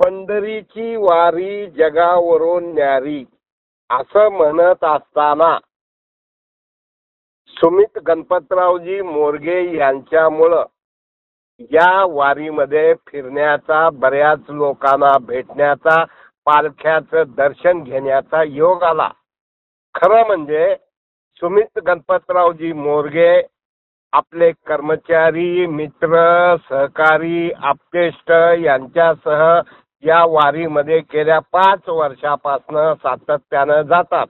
पंढरीची वारी जगावरून न्यारी असं म्हणत असताना सुमित गणपतरावजी मोरगे यांच्यामुळं या वारीमध्ये फिरण्याचा बऱ्याच लोकांना भेटण्याचा पालख्याचं दर्शन घेण्याचा योग आला. खरं म्हणजे सुमित गणपतरावजी मोरगे आपले कर्मचारी मित्र सहकारी आप्तेष्ट यांच्यासह या वारीमध्ये गेल्या पाच वर्षापासनं सातत्यानं जातात.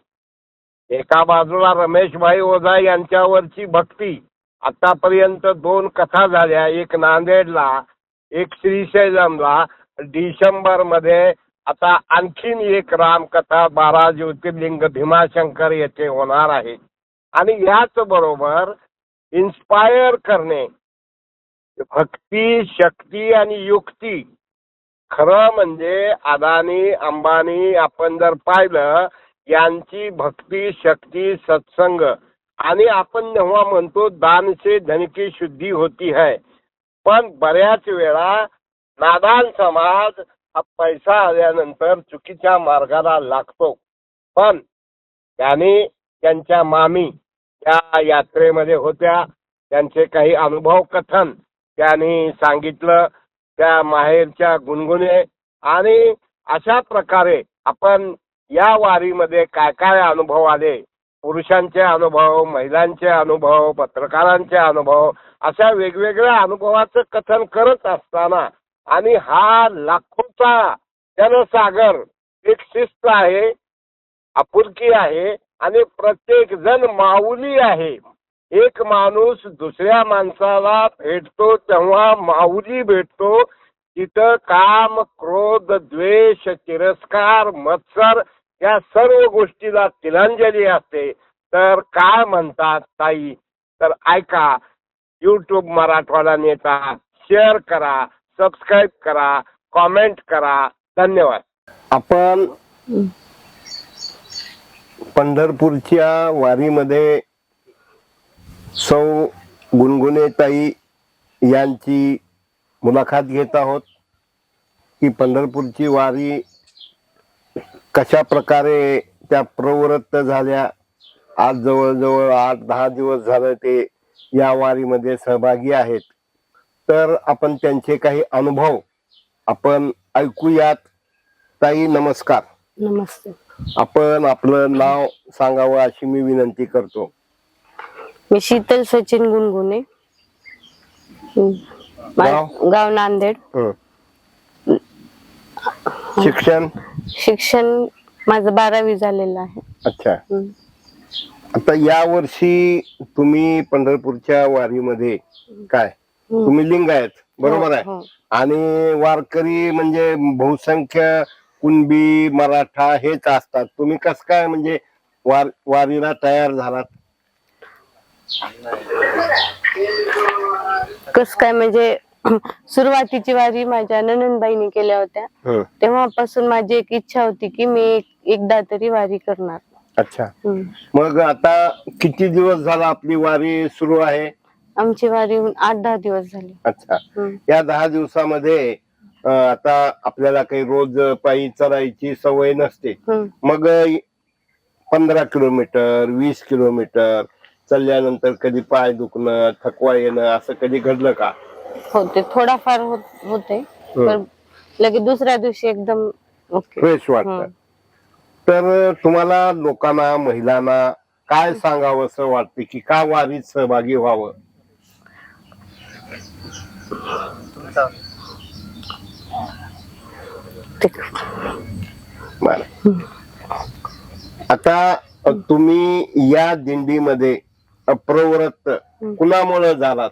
एका बाजूला रमेशभाई ओझा यांच्यावरची भक्ती. आतापर्यंत दोन कथा झाल्या. एक नांदेडला एक श्रीशैलमला. डिसेंबरमध्ये आता आणखीन एक रामकथा बारा ज्योतिर्लिंग भीमाशंकर येथे होणार आहे. आणि याच बरोबर इन्स्पायर करणे. भक्ती शक्ती आणि युक्ती खरं म्हणजे अदानी अंबानी आपण जर पाहिलं यांची भक्ती शक्ती सत्संग आणि आपण जेव्हा म्हणतो दानसे धनकी शुद्धी होती है पण बऱ्याच वेळा नादान समाज हा पैसा आल्यानंतर चुकीच्या मार्गाला लागतो. पण त्यांनी त्यांच्या मामी त्या यात्रेमध्ये होत्या त्यांचे काही अनुभव कथन त्यांनी सांगितलं. त्या माहेरच्या गुणगुणे आणि अशा प्रकारे आपण या वारीमध्ये काय काय अनुभव आले? पुरुषांचे अनुभव महिलांचे अनुभव पत्रकारांचे अनुभव अशा वेगवेगळ्या अनुभवाचं कथन करत असताना आणि हा लाखोचा जनसागर एक शिस्त आहे आपुलकी आहे आणि प्रत्येक जण माऊली आहे. एक माणूस दुसऱ्या माणसाला भेटतो तेव्हा माऊली भेटतो. तिथं काम क्रोध द्वेष तिरस्कार मत्सर या सर्व गोष्टीला तिलांजली असते. तर काय म्हणतात ताई? तर ऐका युट्यूब मराठवाडा नेता शेअर करा सबस्क्राईब करा कॉमेंट करा. धन्यवाद. आपण पंढरपूरच्या वारीमध्ये सौ गुणगुणेताई यांची मुलाखत घेत आहोत की पंढरपूरची वारी कशा प्रकारे त्या प्रवृत्त झाल्या? आज जवळजवळ आठ दहा दिवस झालं ते या वारीमध्ये सहभागी आहेत. तर आपण त्यांचे काही अनुभव आपण ऐकूयात. ताई नमस्कार. नमस्ते. आपण आपलं नाव सांगावं अशी मी विनंती करतो. मी शीतल सचिन गुणगुणे गाव? गाव नांदेड. हं. शिक्षण? शिक्षण माझं बारावी झालेलं आहे. अच्छा. आता या वर्षी तुम्ही पंढरपूरच्या वारीमध्ये काय. तुम्ही लिंग आहेत. बरोबर आहे. हो, हो. आणि वारकरी म्हणजे बहुसंख्य कुणबी मराठा हेच असतात. तुम्ही कस काय म्हणजे वार वारीला तयार झालात? कस काय म्हणजे सुरुवातीची वारी माझ्या ननंदबाईने केल्या होत्या. तेव्हापासून माझी एक इच्छा होती की मी एक- एकदा तरी वारी करणार अच्छा. मग आता किती दिवस झाला आपली वारी सुरू आहे आमची वारी आठ दहा दिवस झाले अच्छा. या दहा दिवसामध्ये आता आपल्याला काही रोज पायी चरायची सवय नसते. मग पंधरा किलोमीटर वीस किलोमीटर चालल्यानंतर कधी पाय दुखणं थकवा येणं असं कधी घडलं का? होते थोडाफार होत- होते पण लगेच दुसऱ्या दिवशी एकदम ओके. फ्रेश वाटत. हं. तर तुम्हाला लोकांना महिलांना काय सांगावं असं वाटतं की का वारीत सहभागी व्हावं? बरं. आता तुम्ही या दिंडीमध्ये अप्रवृत्त कुणामुळे झालात.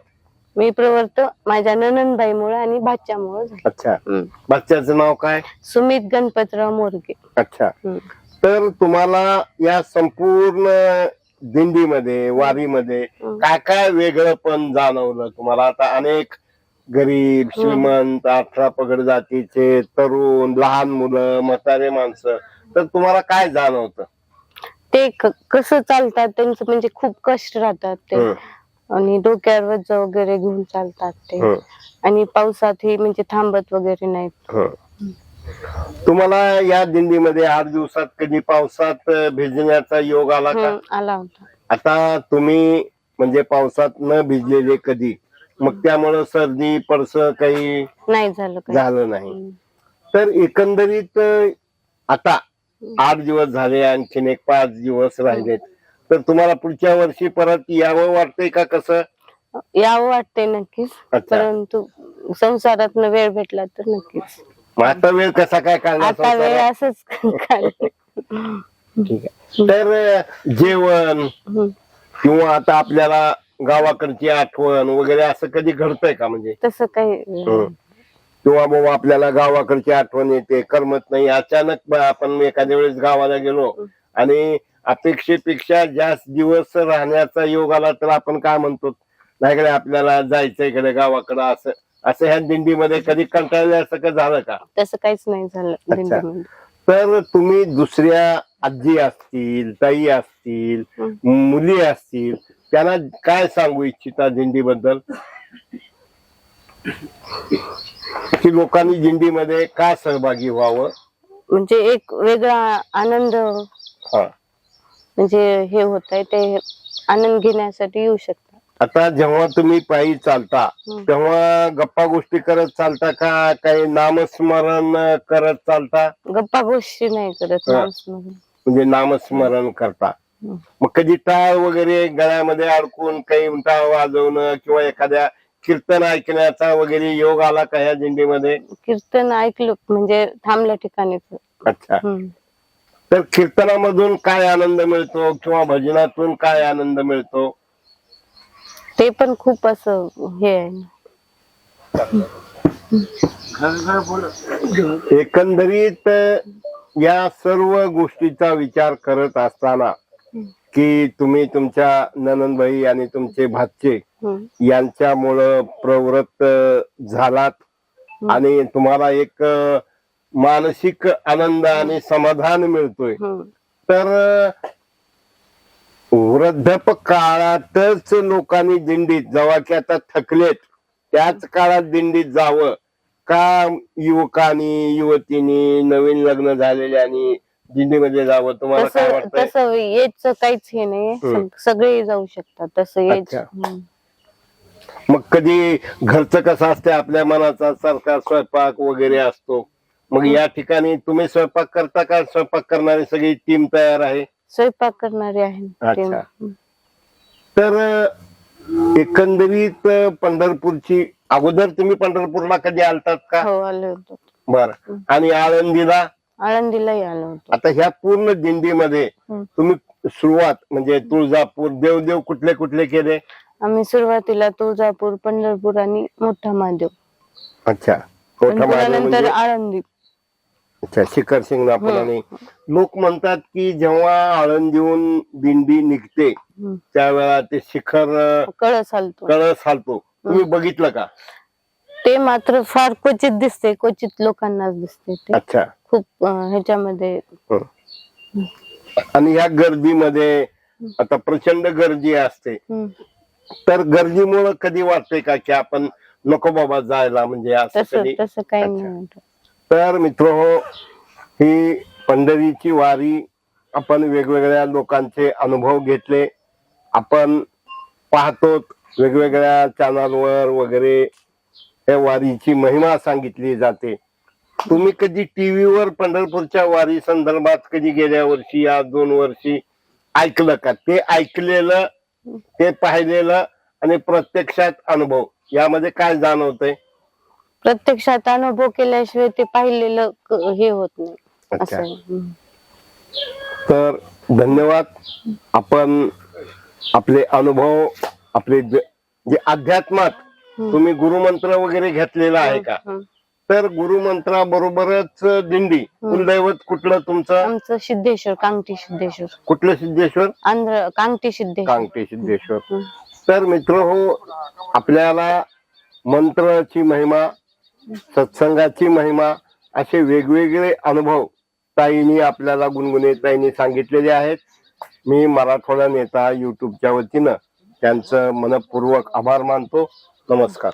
मी प्रवर्त माझ्या ननंदबाईमुळे आणि भाच्यामुळे झाले. अच्छा. बच्च्याचं नाव काय? सुमित गणपतराव मोरगे. अच्छा. हम्म. तर तुम्हाला या संपूर्ण दिंडीमध्ये वारीमध्ये हम्म. काय काय वेगळं पण जाणवलं तुम्हाला? आता अनेक गरीब श्रीमंत अठरा पगड जातीचे तरुण लहान मुलं म्हातारे माणसं तर तुम्हाला काय जाणवतं? ते क- कसं चालतात त्यांचं म्हणजे खूप कष्ट राहतात ते. हं, आणि डोक्यावर वज्ज वगैरे घेऊन चालतात ते. हं, आणि पावसातही म्हणजे थांबत वगैरे नाहीत. हं. तुम्हाला या दिंडीमध्ये आठ दिवसात कधी पावसात अ, भिजण्याचा योग आला का? आला होता. आता तुम्ही म्हणजे पावसात न भिजलेले कधी? मग त्यामुळं सर्दी पडस काही नाही झालं काही झालं नाही. तर एकंदरीत अ, आता आठ दिवस झाले आणखीन एक पाच दिवस राहिलेत तर तुम्हाला पुढच्या वर्षी परत यावं वाटतंय का कसं यावं वाटतंय नक्कीच अच्छा. परंतु संसारात वेळ भेटला तर नक्कीच मग आता वेळ कसा काय काढणार आता वेळ संसारात? असंच काढ- ठीक आहे तर अ, जेवण हम्म. किंवा आता आपल्याला गावाकडची आठवण वगैरे असं कधी घडतंय का म्हणजे तसं काही. किंवा बाबा आपल्याला गावाकडची आठवण येते करमत नाही. अचानक आपण एखाद्या वेळेस गावाला गेलो आणि अपेक्षेपेक्षा जास्त दिवस राहण्याचा योग आला तर आपण काय म्हणतो? नाही आपल्याला जायचं इकडे गावाकडं असं असं ह्या दिंडीमध्ये कधी कंटाळल्यासारखं का झालं का? तसं काहीच नाही झालं तर तुम्ही दुसऱ्या आजी असतील ताई असतील. मुली असतील त्यांना काय सांगू इच्छिता दिंडीबद्दल? की लोकांनी दिंडीमध्ये का सहभागी व्हावं म्हणजे एक वेगळा आनंद हा म्हणजे हे होत आहे ते आनंद घेण्यासाठी येऊ शकतात आता जेव्हा तुम्ही पायी चालता. तेव्हा गप्पा गोष्टी करत चालता का काही नामस्मरण करत चालता गप्पा गोष्टी नाही करत हा. माणूस. म्हणजे नामस्मरण करता. मग कधी टाळ वगैरे गळ्यामध्ये अडकून काही टाळ वाजवणं किंवा एखाद्या कीर्तन ऐकण्याचा वगैरे योग आला का ह्या दिंडीमध्ये? कीर्तन ऐकलं म्हणजे थांबल्या ठिकाणी अच्छा. तर कीर्तनामधून काय आनंद मिळतो किंवा भजनातून काय आनंद मिळतो? ते पण खूप असं हे आहे. एकंदरीत या सर्व गोष्टीचा विचार करत असताना की तुम्ही तुमच्या ननंदबाई आणि तुमचे भाचे हम्म. यांच्यामुळं प्रवृत्त झालात. आणि तुम्हाला एक मानसिक आनंद आणि समाधान मिळतोय. तर वृद्धप काळातच लोकांनी दिंडीत जेव्हा की आता थकलेत त्याच काळात दिंडीत जावं. का युवकांनी युवतींनी नवीन लग्न झालेल्यानी दिंडीमध्ये जावं तुम्हाला काय तसं वाटतंय? तसं एजच काहीच हे नाही. हम्म. सगळे जाऊ शकतात तसं एज अच्छा. मग कधी घरचं कसं असते आपल्या मनाचा सारखा स्वयंपाक वगैरे असतो. मग या ठिकाणी तुम्ही स्वयंपाक करता का? स्वयंपाक करणारी सगळी टीम तयार आहे? स्वयंपाक करणारे आहे ते. अच्छा. तर अ, एकंदरीत अ, पंढरपूरची अगोदर तुम्ही पंढरपूरला कधी आलतात का? हो आलो होतो. बर. आणि आळंदीला? आळंदीलाही आलो होतो. आता ह्या पूर्ण दिंडीमध्ये. तुम्ही सुरुवात म्हणजे तुळजापूर देवदेव कुठले कुठले केले? आम्ही सुरुवातीला तुळजापूर पंढरपूर आणि मोठा महादेव. अच्छा. मोठा महादेव म्हणजे आळंदी. अच्छा शिखर शिंगणापूर आणि लोक म्हणतात की जेव्हा आळंदीहून दिंडी निघते हम्म. त्यावेळा ते शिखर अ, कळस हलतो. कळस हालतो. तुम्ही बघितलं का? ते मात्र फार क्वचित दिसते क्वचित लोकांनाच दिसते ते अच्छा खूप अं, ह्याच्यामध्ये. आणि या गर्दीमध्ये आता प्रचंड गर्दी असते हम्म. तर गर्दीमुळे कधी वाटतंय का की आपण नको बाबा जायला म्हणजे असं तसं कधी तसं काही अच्छा. नाही वाटत. तर मित्र हो ही पंढरीची वारी आपण वेगवेगळ्या लोकांचे अनुभव घेतले आपण पाहतो वेगवेगळ्या चॅनलवर वगैरे या वारीची महिमा सांगितली जाते. तुम्ही कधी टीव्हीवर पंढरपूरच्या वारी संदर्भात कधी गेल्या वर्षी या दोन वर्षी ऐकलं का? ते ऐकलेलं ते पाहिलेलं आणि प्रत्यक्षात अनुभव यामध्ये काय जाणवतंय? प्रत्यक्षात अनुभव केल्याशिवाय ते पाहिलेलं क- हे होत नाही. अच्छा. असं हम्म. तर धन्यवाद. आपण आपले अनुभव आपले ज- जे अध्यात्मात तुम्ही गुरुमंत्र वगैरे घेतलेला आहे का. तर गुरुमंत्राबरोबरच दिंडी. कुलदैवत कुठलं तुमचं? आमचं सिद्धेश्वर कांगटी सिद्धेश्वर. कुठलं सिद्धेश्वर? आंध्र कांगटी सिद्धेश्वर. कांगटे सिद्धेश्वर. तर मित्र हो आपल्याला मंत्राची महिमा सत्संगाची महिमा असे वेगवेगळे अनुभव ताईंनी आपल्याला गुणगुणे ताईंनी सांगितलेले आहेत. मी मराठवाडा नेता युट्यूबच्या वतीनं त्यांचं मनपूर्वक आभार मानतो. नमस्कार.